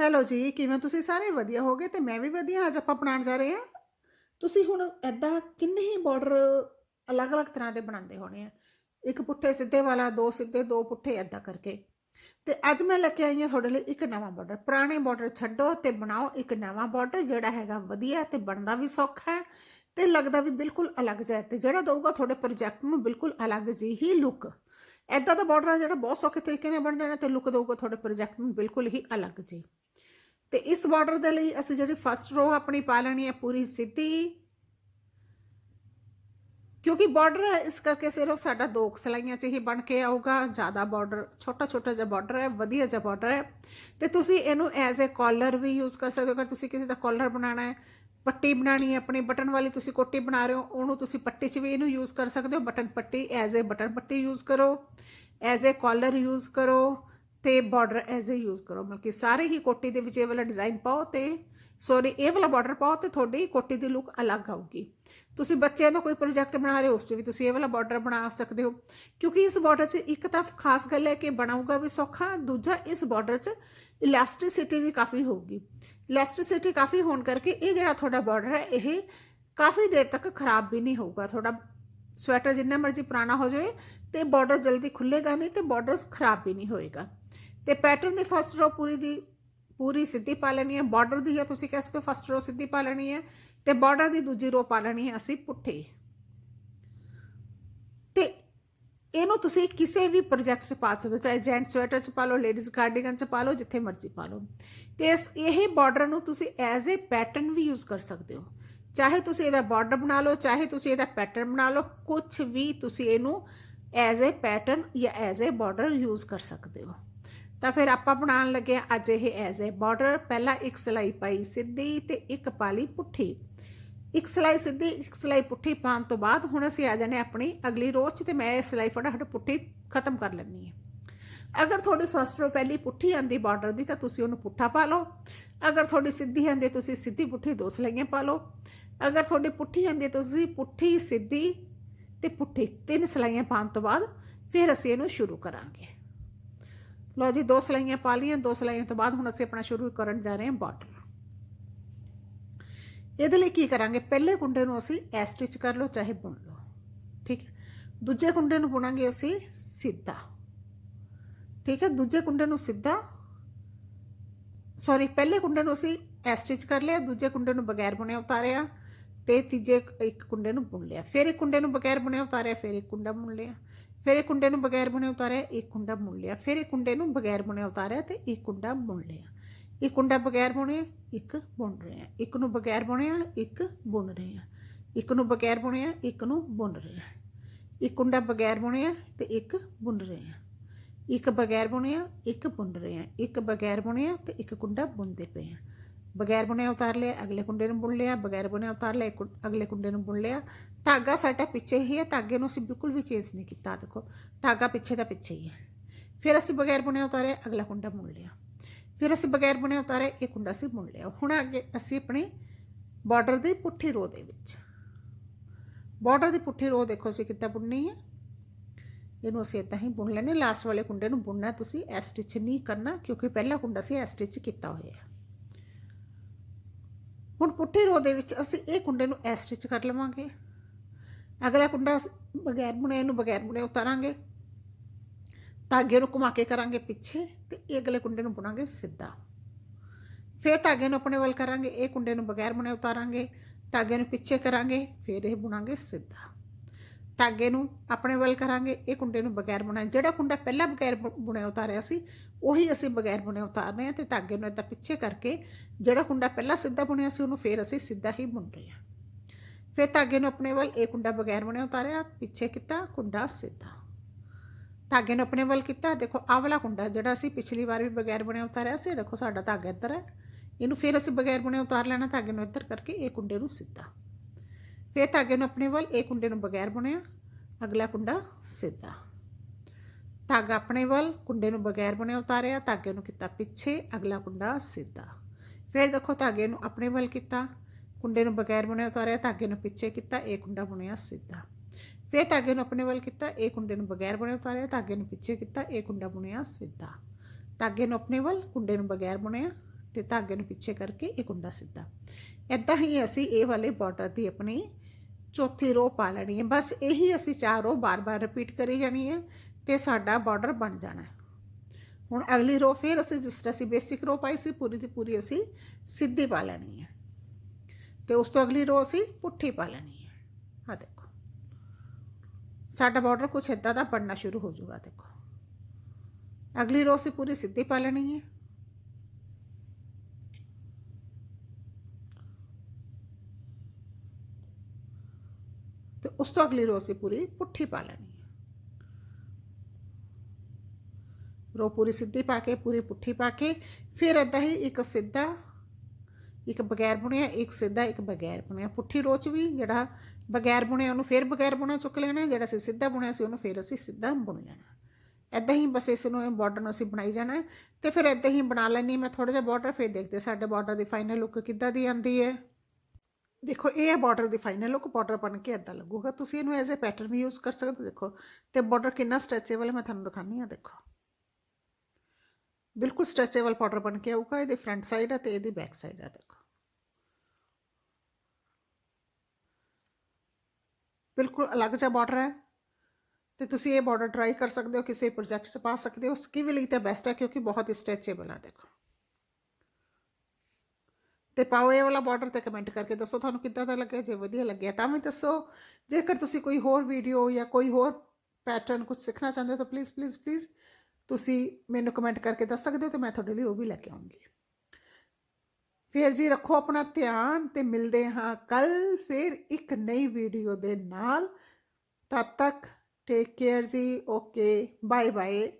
Hello ਜੀ, ਕਿਵੇਂ ਤੁਸੀਂ ਸਾਰੇ? ਵਧੀਆ ਹੋਗੇ ਤੇ ਮੈਂ ਵੀ ਵਧੀਆ। ਅੱਜ ਆਪਾਂ ਬਣਾਉਣ ਜਾ ਰਹੇ ਹਾਂ। ਤੁਸੀਂ ਹੁਣ ਐਦਾਂ ਕਿੰਨੇ ਹੀ ਬਾਰਡਰ ਅਲੱਗ-ਅਲੱਗ ਤਰ੍ਹਾਂ ਦੇ ਬਣਾਉਂਦੇ ਹੋਣੇ ਆ। ਇੱਕ ਪੁੱਠੇ ਸਿੱਧੇ ਵਾਲਾ, ਦੋ ਸਿੱਧੇ, ਦੋ ਪੁੱਠੇ ਐਦਾਂ ਕਰਕੇ। ਤੇ ਅੱਜ ਮੈਂ ਲੈ ਕੇ ਆਈ ਹਾਂ ਤੁਹਾਡੇ ਲਈ ਇੱਕ ਨਵਾਂ ਬਾਰਡਰ ਪੁਰਾਣੇ ਬਾਰਡਰ ਛੱਡੋ ਤੇ ਬਣਾਓ ਇੱਕ ਨਵਾਂ ਬਾਰਡਰ ਜਿਹੜਾ ਹੈਗਾ ਵਧੀਆ ਤੇ ਬਣਦਾ ਵੀ ਸੌਖਾ ਹੈ ਤੇ ਲੱਗਦਾ ਵੀ ਬਿਲਕੁਲ ਅਲੱਗ ਜਿਹਾ ਹੈ ਤੇ ਜਿਹੜਾ ਦਊਗਾ ਤੁਹਾਡੇ ਪ੍ਰੋਜੈਕਟ ਨੂੰ ਬਿਲਕੁਲ ਅਲੱਗ ਜੀ ਹੀ ਲੁੱਕ ਐਦਾਂ ਦਾ ਬਾਰਡਰ ਹੈ ਜਿਹੜਾ ਬਹੁਤ ਸੌਖੇ ਤਰੀਕੇ ਨਾਲ ਬਣ ਜਾਣਾ ਤੇ ਲੁੱਕ ਦਊਗਾ ਤੁਹਾਡੇ ਪ੍ਰੋਜੈਕਟ ਨੂੰ ਬਿਲਕੁਲ ਹੀ ਅਲੱਗ ਜੀ ਤੇ ਇਸ ਬਾਰਡਰ ਦੇ ਲਈ ਅਸੀਂ ਜਿਹੜੀ ਫਸਟ ਰੋ ਆਪਣੀ ਪਾ ਲੈਣੀ ਹੈ ਪੂਰੀ ਸਿੱਧੀ ਕਿਉਂਕਿ ਬਾਰਡਰ ਹੈ, ਇਸ ਕਰਕੇ ਸਿਰਫ ਸਾਡਾ ਦੋ ਕੁ ਸਲਾਈਆਂ 'ਚ ਹੀ ਬਣ ਕੇ ਆਊਗਾ। ਜ਼ਿਆਦਾ ਬਾਰਡਰ ਛੋਟਾ ਛੋਟਾ ਜਿਹਾ ਬਾਰਡਰ ਹੈ, ਵਧੀਆ ਜਿਹਾ ਬਾਰਡਰ ਹੈ। ਤੇ ਤੁਸੀਂ ਇਹਨੂੰ ਐਜ਼ ਅ ਕਾਲਰ ਵੀ ਯੂਜ਼ ਕਰ ਸਕਦੇ ਹੋ। ਅਗਰ ਤੁਸੀਂ ਕਿਸੇ ਦਾ ਕਾਲਰ ਬਣਾਉਣਾ ਹੈ, ਪੱਟੀ ਬਣਾਣੀ ਹੈ, ਆਪਣੀ ਬਟਨ ਵਾਲੀ ਤੁਸੀਂ ਕੋਟੀ ਬਣਾ ਰਹੇ ਹੋ, ਉਹਨੂੰ ਤੁਸੀਂ ਪੱਟੀ 'ਚ ਵੀ ਇਹਨੂੰ ਯੂਜ਼ ਕਰ ਸਕਦੇ ਹੋ। ਬਟਨ ਪੱਟੀ ਐਜ਼ ਅ ਬਟਨ ਪੱਟੀ ਯੂਜ਼ ਕਰੋ। ਐਜ਼ ਅ ਕਾਲਰ ਯੂਜ਼ ਕਰੋ। ਤੇ ਬਾਰਡਰ ਐਜ਼ ਅ ਯੂਜ਼ ਕਰੋ। ਮਤਲਬ ਕਿ ਸਾਰੇ ਹੀ ਕੋਟੀ ਦੇ ਵਿੱਚ ਇਹ ਵਾਲਾ ਡਿਜ਼ਾਈਨ ਪਾਓ ਤੇ ਸੌਰੀ ਇਹ ਵਾਲਾ ਬਾਰਡਰ ਪਾਓ ਤੇ ਤੁਹਾਡੀ ਕੋਟੀ ਦੀ ਲੁੱਕ ਅਲੱਗ ਆਊਗੀ। ਤੁਸੀਂ ਬੱਚਿਆਂ ਦਾ ਕੋਈ ਪ੍ਰੋਜੈਕਟ ਬਣਾ ਰਹੇ ਹੋ, ਉਸ 'ਚ ਵੀ ਤੁਸੀਂ ਇਹ ਵਾਲਾ ਬਾਰਡਰ ਬਣਾ ਸਕਦੇ ਹੋ। ਕਿਉਂਕਿ ਇਸ ਬਾਰਡਰ 'ਚ ਇੱਕ ਤਾਂ ਖਾਸ ਗੱਲ ਹੈ ਕਿ ਬਣਾਊਗਾ ਵੀ ਸੌਖਾ, ਦੂਜਾ ਇਸ ਬਾਰਡਰ 'ਚ ਇਲਾਸਟਿਸਿਟੀ ਵੀ ਕਾਫੀ ਹੋਊਗੀ। ਇਲਾਸਟਿਸਿਟੀ ਕਾਫੀ ਹੋਣ ਕਰਕੇ ਇਹ ਜਿਹੜਾ ਤੁਹਾਡਾ ਬਾਰਡਰ ਹੈ, ਇਹ ਕਾਫੀ ਦੇਰ ਤੱਕ ਖਰਾਬ ਵੀ ਨਹੀਂ ਹੋਊਗਾ। ਤੁਹਾਡਾ ਸਵੈਟਰ ਜਿੰਨਾ ਮਰਜ਼ੀ ਪੁਰਾਣਾ ਹੋ ਜਾਵੇ ਤੇ ਬਾਰਡਰ ਜਲਦੀ ਖੁੱਲੇਗਾ ਨਹੀਂ ਤੇ ਬਾਰਡਰਸ ਖਰਾਬ ਵੀ ਨਹੀਂ ਹੋਏਗਾ। ਤੇ ਪੈਟਰਨ ਦੀ ਫਸਟ ਰੋ ਪੂਰੀ ਦੀ, ਪੂਰੀ ਸਿੱਧੀ ਪਾ ਲੈਣੀ ਹੈ। ਬਾਰਡਰ ਦੀ ਹੈ, ਤੁਸੀਂ ਕਹਿ ਸਕਦੇ ਹੋ ਫਸਟ ਰੋ ਸਿੱਧੀ ਪਾ ਲੈਣੀ ਹੈ। ਤੇ ਬਾਰਡਰ ਦੀ ਦੂਜੀ ਰੋ ਪਾ ਲੈਣੀ ਹੈ ਅਸੀਂ ਪੁੱਠੀ। ਤੇ ਇਹਨੂੰ ਤੁਸੀਂ ਕਿਸੇ ਵੀ ਪ੍ਰੋਜੈਕਟ 'ਚ ਪਾ ਸਕਦੇ ਹੋ, ਚਾਹੇ ਜੈਂਟ ਸਵੈਟਰ 'ਚ ਪਾ ਲਓ ਲੇਡੀਜ਼ ਕਾਰਡੀਗਨ 'ਚ ਪਾ ਲਓ, ਜਿੱਥੇ ਮਰਜ਼ੀ ਪਾ ਲਓ। ਤੇ ਇਸ, ਇਹ ਬਾਰਡਰ ਨੂੰ ਤੁਸੀਂ ਐਜ਼ ਅ ਪੈਟਰਨ ਵੀ ਯੂਜ਼ ਕਰ ਸਕਦੇ ਹੋ। ਚਾਹੇ ਤੁਸੀਂ ਇਹਦਾ ਬਾਰਡਰ ਬਣਾ ਲਓ, ਚਾਹੇ ਤੁਸੀਂ ਇਹਦਾ ਪੈਟਰਨ ਬਣਾ ਲਓ ਕੁਝ ਵੀ ਤੁਸੀਂ ਇਹਨੂੰ ਐਜ਼ ਅ ਪੈਟਰਨ ਜਾਂ ਐਜ਼ ਅ ਬਾਰਡਰ ਯੂਜ਼ ਕਰ ਸਕਦੇ ਹੋ। ਤਾਂ ਫਿਰ ਆਪਾਂ ਬਣਾਉਣ ਲੱਗੇ ਹਾਂ ਅੱਜ ਇਹ ਐਜ਼ ਅ ਬਾਰਡਰ ਪਹਿਲਾਂ ਇੱਕ ਸਲਾਈ ਪਾਈ ਸਿੱਧੀ ਤੇ ਇੱਕ ਪਾਲੀ ਪੁੱਠੀ। ਇੱਕ ਸਲਾਈ ਸਿੱਧੀ, ਇੱਕ ਸਲਾਈ ਪੁੱਠੀ ਪਾਉਣ ਤੋਂ ਬਾਅਦ ਹੁਣ ਅਸੀਂ ਆ ਜਾਣੇ ਆਪਣੀ ਅਗਲੀ ਰੋਜ਼ 'ਚ ਤੇ ਮੈਂ ਇਹ ਸਲਾਈ ਫਟਾਫਟ ਪੁੱਠੀ ਖਤਮ ਕਰ ਲੈਣੀ ਹੈ। ਅਗਰ ਤੁਹਾਡੀ ਫਸਟ ਰੋ ਪਹਿਲੀ ਪੁੱਠੀ ਆਂਦੀ ਬਾਰਡਰ ਦੀ ਤਾਂ ਤੁਸੀਂ ਉਹਨੂੰ ਪੁੱਠਾ ਪਾ ਲਓ। ਅਗਰ ਤੁਹਾਡੀ ਸਿੱਧੀ ਆਂਦੀ ਤੁਸੀਂ ਸਿੱਧੀ ਪੁੱਠੀ ਦੋ ਸਲਾਈਆਂ ਪਾ ਲਓ। ਅਗਰ ਤੁਹਾਡੀ ਪੁੱਠੀ ਆਂਦੀ ਤੁਸੀਂ ਪੁੱਠੀ, ਸਿੱਧੀ ਤੇ ਪੁੱਠੀ ਤਿੰਨ ਸਲਾਈਆਂ ਪਾਉਣ ਤੋਂ ਬਾਅਦ ਫਿਰ ਅਸੀਂ ਇਹਨੂੰ ਸ਼ੁਰੂ ਕਰਾਂਗੇ। ਲਓ ਜੀ ਦੋ ਸਲਾਈਆਂ ਪਾ ਲਈਆਂ ਦੋ ਸਲਾਈਆਂ ਤੋਂ ਬਾਅਦ ਹੁਣ ਅਸੀਂ ਆਪਣਾ ਸ਼ੁਰੂ ਕਰਨ ਜਾ ਰਹੇ ਹਾਂ ਬਾਟਮ ਇਹਦੇ ਲਈ ਕੀ ਕਰਾਂਗੇ ਪਹਿਲੇ ਕੁੰਡੇ ਨੂੰ ਅਸੀਂ ਐ ਸਟਿਚ ਕਰ ਲਓ ਚਾਹੇ ਬੁਣ ਲਓ ਠੀਕ ਹੈ ਦੂਜੇ ਕੁੰਡੇ ਨੂੰ ਬੁਣਾਂਗੇ ਅਸੀਂ ਸਿੱਧਾ ਠੀਕ ਹੈ ਦੂਜੇ ਕੁੰਡੇ ਨੂੰ ਸਿੱਧਾ ਸੌਰੀ ਪਹਿਲੇ ਕੁੰਡੇ ਨੂੰ ਅਸੀਂ ਐ ਸਟਿਚ ਕਰ ਲਿਆ ਦੂਜੇ ਕੁੰਡੇ ਨੂੰ ਬਗੈਰ ਬੁਣਿਆ ਉਤਾਰਿਆ ਤੇ ਤੀਜੇ ਇੱਕ ਕੁੰਡੇ ਨੂੰ ਬੁਣ ਲਿਆ ਫਿਰ ਇੱਕ ਕੁੰਡੇ ਨੂੰ ਬਗੈਰ ਬੁਣਿਆ ਉਤਾਰਿਆ ਫਿਰ ਇੱਕ ਕੁੰਡਾ ਬੁਣ ਲਿਆ ਫਿਰ ਇਹ ਕੁੰਡੇ ਨੂੰ ਬਗੈਰ ਬੁਣਿਆ ਉਤਾਰਿਆ ਇੱਕ ਕੁੰਡਾ ਬੁਣ ਲਿਆ। ਫਿਰ ਇਹ ਕੁੰਡੇ ਨੂੰ ਬਗੈਰ ਬੁਣਿਆ ਉਤਾਰਿਆ ਤੇ ਇੱਕ ਕੁੰਡਾ ਬੁਣ ਲਿਆ। ਇੱਕ ਕੁੰਡਾ ਬਗੈਰ ਬੁਣਿਆ, ਇੱਕ ਬੁਣ ਰਹੇ। ਆ ਇੱਕ ਨੂੰ ਬਗੈਰ ਬੁਣਿਆ, ਇੱਕ ਬੁਣ ਰਹੇ। ਆ ਇੱਕ ਨੂੰ ਬਗੈਰ ਬੁਣਿਆ, ਇੱਕ ਨੂੰ ਬੁਣ ਰਹੇ। ਆ ਇੱਕ ਕੁੰਡਾ ਬਗੈਰ ਬੁਣਿਆ ਤੇ ਇੱਕ ਬੁਣ ਰਹੇ। ਆ ਇੱਕ ਬਗੈਰ ਬੁਣਿਆ, ਇੱਕ ਬੁਣ ਰਹੇ। ਆ ਇੱਕ ਬਗੈਰ ਬੁਣਿਆ ਤੇ ਇੱਕ ਕੁੰਡਾ ਬੁਣਦੇ ਪਏ ਆ। ਬਗੈਰ ਬੁਣਿਆ ਉਤਾਰ ਲਿਆ, ਅਗਲੇ ਕੁੰਡੇ ਨੂੰ ਬੁਣ ਲਿਆ, ਬਗੈਰ ਬੁਣਿਆ ਉਤਾਰ ਲਿਆ ਅਗਲੇ ਕੁੰਡੇ ਨੂੰ ਬੁਣ ਲਿਆ। ਧਾਗਾ ਸਾਡਾ ਪਿੱਛੇ ਹੀ ਹੈ, ਧਾਗੇ ਨੂੰ ਅਸੀਂ ਬਿਲਕੁਲ ਵੀ ਚੇਂਜ ਨਹੀਂ ਕੀਤਾ ਦੇਖੋ। ਧਾਗਾ ਪਿੱਛੇ ਦਾ ਪਿੱਛੇ ਹੀ ਹੈ। ਫਿਰ ਅਸੀਂ ਬਗੈਰ ਬੁਣਿਆ ਉਤਾਰਿਆ ਅਗਲਾ ਕੁੰਡਾ ਬੁਣ ਲਿਆ। ਫਿਰ ਅਸੀਂ ਬਗੈਰ ਬੁਣਿਆ ਉਤਾਰਿਆ ਇਹ ਕੁੰਡਾ ਅਸੀਂ ਬੁਣ ਲਿਆ। ਹੁਣ ਅੱਗੇ ਅਸੀਂ ਆਪਣੀ ਬਾਰਡਰ ਦੀ ਪੁੱਠੀ ਰੋ ਦੇ ਵਿੱਚ। ਬਾਰਡਰ ਦੀ ਪੁੱਠੀ ਰੋ ਦੇਖੋ ਅਸੀਂ ਕਿੱਦਾਂ ਬੁਣਨੀ ਹੈ। ਇਹਨੂੰ ਅਸੀਂ ਇਦਾਂ ਹੀ ਬੁਣ ਲੈਣੇ ਲਾਸਟ ਵਾਲੇ ਕੁੰਡੇ ਨੂੰ ਬੁਣਨਾ ਤੁਸੀਂ ਐ ਸਟਿਚ ਨਹੀਂ ਕਰਨਾ, ਕਿਉਂਕਿ ਪਹਿਲਾ ਕੁੰਡਾ ਅਸੀਂ ਐ ਸਟਿਚ ਕੀਤਾ ਹੋਇਆ ਹੈ। ਹੁਣ ਪੁੱਠੇ ਰੋ ਦੇ ਵਿੱਚ ਅਸੀਂ ਇਹ ਕੁੰਡੇ ਨੂੰ ਐ ਸਟਿਚ ਕਰ ਲਵਾਂਗੇ। ਅਗਲਾ ਕੁੰਡਾ ਅਸੀਂ ਬਗੈਰ ਬੁਣੇ ਨੂੰ ਬਗੈਰ ਬੁਣੇ ਉਤਾਰਾਂਗੇ। ਧਾਗੇ ਨੂੰ ਘੁਮਾ ਕੇ ਕਰਾਂਗੇ ਪਿੱਛੇ ਤੇ ਇਹ ਅਗਲੇ ਕੁੰਡੇ ਨੂੰ ਬੁਣਾਂਗੇ ਸਿੱਧਾ। ਫਿਰ ਧਾਗੇ ਨੂੰ ਆਪਣੇ ਵੱਲ ਕਰਾਂਗੇ, ਇਹ ਕੁੰਡੇ ਨੂੰ ਬਗੈਰ ਬੁਣੇ ਉਤਾਰਾਂਗੇ। ਧਾਗੇ ਨੂੰ ਪਿੱਛੇ ਕਰਾਂਗੇ, ਫਿਰ ਇਹ ਬੁਣਾਂਗੇ ਸਿੱਧਾ। ਧਾਗੇ ਨੂੰ ਆਪਣੇ ਵੱਲ ਕਰਾਂਗੇ, ਇਹ ਕੁੰਡੇ ਨੂੰ ਬਗੈਰ ਬੁਣਿਆ ਜਿਹੜਾ ਕੁੰਡਾ ਪਹਿਲਾਂ ਬਗੈਰ ਬੁਣਿਆ ਉਤਾਰਿਆ ਸੀ, ਉਹੀ ਅਸੀਂ ਬਗੈਰ ਬੁਣੇ ਉਤਾਰਨੇ ਆ ਤੇ ਧਾਗੇ ਨੂੰ ਇਦਾਂ ਪਿੱਛੇ ਕਰਕੇ ਜਿਹੜਾ ਕੁੰਡਾ ਪਹਿਲਾਂ ਸਿੱਧਾ ਬੁਣਿਆ ਸੀ, ਉਹਨੂੰ ਫਿਰ ਅਸੀਂ ਸਿੱਧਾ ਹੀ ਬੁਣ ਰਹੇ ਹਾਂ। ਫਿਰ ਧਾਗੇ ਨੂੰ ਆਪਣੇ ਵੱਲ, ਇਹ ਕੁੰਡਾ ਬਗੈਰ ਬੁਣਿਆ ਉਤਾਰਿਆ, ਪਿੱਛੇ ਕੀਤਾ ਕੁੰਡਾ ਸਿੱਧਾ। ਧਾਗੇ ਨੂੰ ਆਪਣੇ ਵੱਲ ਕੀਤਾ, ਦੇਖੋ ਆਹ ਵਾਲਾ ਕੁੰਡਾ ਜਿਹੜਾ ਅਸੀਂ ਪਿਛਲੀ ਵਾਰ ਵੀ ਬਗੈਰ ਬੁਣਿਆ ਉਤਾਰਿਆ ਸੀ ਦੇਖੋ ਸਾਡਾ ਧਾਗਾ ਇੱਧਰ ਹੈ। ਇਹਨੂੰ ਫਿਰ ਅਸੀਂ ਬਗੈਰ ਬੁਣਿਆ ਉਤਾਰ ਲੈਣਾ, ਧਾਗੇ ਨੂੰ ਇੱਧਰ ਕਰਕੇ ਇਹ ਕੁੰਡੇ ਨੂੰ ਸਿੱਧਾ। ਫਿਰ ਧਾਗੇ ਨੂੰ ਆਪਣੇ ਵੱਲ, ਇਹ ਕੁੰਡੇ ਨੂੰ ਬਗੈਰ ਬੁਣਿਆ। ਅਗਲਾ ਕੁੰਡਾ ਸਿੱਧਾ। ਧਾਗਾ ਆਪਣੇ ਵੱਲ, ਕੁੰਡੇ ਨੂੰ ਬਗੈਰ ਬੁਣਿਆ ਉਤਾਰਿਆ, ਧਾਗੇ ਨੂੰ ਕੀਤਾ ਪਿੱਛੇ, ਅਗਲਾ ਕੁੰਡਾ ਸਿੱਧਾ। ਫਿਰ ਦੇਖੋ ਧਾਗੇ ਨੂੰ ਆਪਣੇ ਵੱਲ ਕੀਤਾ, ਕੁੰਡੇ ਨੂੰ ਬਗੈਰ ਬੁਣਿਆ ਉਤਾਰਿਆ, ਧਾਗੇ ਨੂੰ ਪਿੱਛੇ ਕੀਤਾ, ਇਹ ਕੁੰਡਾ ਬੁਣਿਆ ਸਿੱਧਾ। ਫਿਰ ਧਾਗੇ ਨੂੰ ਆਪਣੇ ਵੱਲ ਕੀਤਾ, ਇਹ ਕੁੰਡੇ ਨੂੰ ਬਗੈਰ ਬੁਣਿਆ ਉਤਾਰਿਆ, ਧਾਗੇ ਨੂੰ ਪਿੱਛੇ ਕੀਤਾ, ਇਹ ਕੁੰਡਾ ਬੁਣਿਆ ਸਿੱਧਾ। ਧਾਗੇ ਨੂੰ ਆਪਣੇ ਵੱਲ, ਕੁੰਡੇ ਨੂੰ ਬਗੈਰ ਬੁਣਿਆ ਤੇ ਧਾਗੇ ਨੂੰ ਪਿੱਛੇ ਕਰਕੇ ਇਹ ਕੁੰਡਾ ਸਿੱਧਾ। ਇਦਾਂ ਹੀ ਅਸੀਂ ਇਹ ਵਾਲੇ ਬਾਰਡਰ ਦੀ ਆਪਣੀ ਚੌਥੀ ਰੋ ਪਾ ਲੈਣੀ ਹੈ ਬਸ ਇਹੀ ਅਸੀਂ ਚਾਰ ਰੋ ਬਾਰ-ਬਾਰ ਰਿਪੀਟ ਕਰੀ ਜਾਣੀ ਹੈ ਤੇ ਸਾਡਾ ਬਾਰਡਰ ਬਣ ਜਾਣਾ ਹੈ ਹੁਣ ਅਗਲੀ ਰੋ ਫਿਰ ਅਸੀਂ ਜਿਸ ਤਰ੍ਹਾਂ ਅਸੀਂ ਬੇਸਿਕ ਰੋ ਪਾਈ ਸੀ ਪੂਰੀ ਦੀ ਪੂਰੀ ਅਸੀਂ ਸਿੱਧੀ ਪਾ ਲੈਣੀ ਹੈ ਤੇ ਉਸ ਤੋਂ ਅਗਲੀ ਰੋ ਅਸੀਂ ਪੁੱਠੀ ਪਾ ਲੈਣੀ ਹੈ ਆ ਦੇਖੋ ਸਾਡਾ ਬਾਰਡਰ ਕੁਛ ਇਦਾਂ ਦਾ ਬਣਨਾ ਸ਼ੁਰੂ ਹੋ ਜਾਊਗਾ ਦੇਖੋ ਅਗਲੀ ਰੋ ਅਸੀਂ ਪੂਰੀ ਸਿੱਧੀ ਪਾ ਲੈਣੀ ਹੈ ਉਸ ਤੋਂ ਅਗਲੀ ਰੋ ਅਸੀਂ ਪੂਰੀ ਪੁੱਠੀ ਪਾ ਲੈਣੀ ਹੈ। ਰੋ ਪੂਰੀ ਸਿੱਧੀ ਪਾ ਕੇ, ਪੂਰੀ ਪੁੱਠੀ ਪਾ ਕੇ, ਫਿਰ ਏਦਾਂ ਹੀ ਇੱਕ ਸਿੱਧਾ, ਇੱਕ ਬਗੈਰ ਬੁਣਿਆ, ਇੱਕ ਸਿੱਧਾ, ਇੱਕ ਬਗੈਰ ਬੁਣਿਆ। ਪੁੱਠੀ ਰੋ ਵੀ ਜਿਹੜਾ ਬਗੈਰ ਬੁਣਿਆ, ਉਹਨੂੰ ਫਿਰ ਬਗੈਰ ਬੁਣਿਆ ਚੁੱਕ ਲੈਣਾ, ਜਿਹੜਾ ਅਸੀਂ ਸਿੱਧਾ ਬੁਣਿਆ ਸੀ, ਉਹਨੂੰ ਫਿਰ ਅਸੀਂ ਸਿੱਧਾ ਬੁਣ ਲੈਣਾ। ਏਦਾਂ ਹੀ ਬਸ ਇਸ ਨੂੰ ਬਾਰਡਰ ਨੂੰ ਅਸੀਂ ਬਣਾਈ ਜਾਣਾ ਹੈ। ਤੇ ਫਿਰ ਏਦਾਂ ਹੀ ਬਣਾ ਲੈਣੀ ਮੈਂ ਥੋੜਾ ਜਿਹਾ ਬਾਰਡਰ ਫਿਰ ਦੇਖਦੇ ਸਾਡੇ ਬਾਰਡਰ ਦੀ ਫਾਈਨਲ ਲੁੱਕ ਕਿੱਦਾਂ ਦੀ ਆਂਦੀ ਹੈ। ਦੇਖੋ, ਇਹ ਹੈ ਬਾਰਡਰ ਦੀ ਫਾਈਨਲ ਲੁੱਕ ਬਾਰਡਰ ਬਣ ਕੇ ਏਦਾਂ ਲੱਗੂਗਾ। ਤੁਸੀਂ ਇਹਨੂੰ ਐਜ਼ ਅ ਪੈਟਰਨ ਵੀ ਯੂਜ਼ ਕਰ ਸਕਦੇ ਹੋ, ਦੇਖੋ। ਤੇ ਬਾਰਡਰ ਕਿੰਨਾ ਸਟ੍ਰੈਚੇਬਲ ਹੈ, ਮੈਂ ਤੁਹਾਨੂੰ ਦਿਖਾਉਂਦੀ ਹਾਂ, ਦੇਖੋ। ਬਿਲਕੁਲ ਸਟ੍ਰੈਚੇਬਲ ਬਾਰਡਰ ਬਣ ਕੇ ਆਊਗਾ, ਇਹਦੀ ਫਰੰਟ ਸਾਈਡ ਹੈ ਤੇ ਇਹਦੀ ਬੈਕ ਸਾਈਡ ਹੈ ਦੇਖੋ। ਬਿਲਕੁਲ ਅਲੱਗ ਜਿਹਾ ਬਾਰਡਰ ਹੈ। ਤੇ ਤੁਸੀਂ ਇਹ ਬਾਰਡਰ ਟਰਾਈ ਕਰ ਸਕਦੇ ਹੋ, ਕਿਸੇ ਪ੍ਰੋਜੈਕਟ 'ਚ ਪਾ ਸਕਦੇ ਹੋ। ਸਕੀ ਵੀ ਲਈ ਤਾਂ ਬੈਸਟ ਹੈ, ਕਿਉਂਕਿ ਬਹੁਤ ਹੀ ਸਟ੍ਰੈਚੇਬਲ ਹੈ ਦੇਖੋ। ਤੇ ਪਾਓ ਇਹ ਵਾਲਾ ਬਾਰਡਰ ਤੇ ਕਮੈਂਟ ਕਰਕੇ ਦੱਸੋ ਤੁਹਾਨੂੰ ਕਿੱਦਾਂ ਦਾ ਲੱਗਿਆ, ਜੇ ਵਧੀਆ ਲੱਗਿਆ ਤਾਂ ਵੀ ਦੱਸੋ। ਜੇਕਰ ਤੁਸੀਂ ਕੋਈ ਹੋਰ ਵੀਡੀਓ ਜਾਂ ਕੋਈ ਹੋਰ ਪੈਟਰਨ ਕੁਝ ਸਿੱਖਣਾ ਚਾਹੁੰਦੇ ਹੋ ਤਾਂ ਪਲੀਜ਼ ਪਲੀਜ਼ ਪਲੀਜ਼ ਤੁਸੀਂ ਮੈਨੂੰ ਕਮੈਂਟ ਕਰਕੇ ਦੱਸ ਸਕਦੇ ਹੋ ਤੇ ਮੈਂ ਤੁਹਾਡੇ ਲਈ ਉਹ ਵੀ ਲੈ ਕੇ ਆਉਂਗੀ। ਫਿਰ ਜੀ ਰੱਖੋ ਆਪਣਾ ਧਿਆਨ ਤੇ ਮਿਲਦੇ ਹਾਂ ਕੱਲ ਫਿਰ ਇੱਕ ਨਈ ਵੀਡੀਓ ਦੇ ਨਾਲ। ਤਦ ਤੱਕ ਟੇਕ ਕੇਅਰ ਜੀ ਓਕੇ ਬਾਏ ਬਾਏ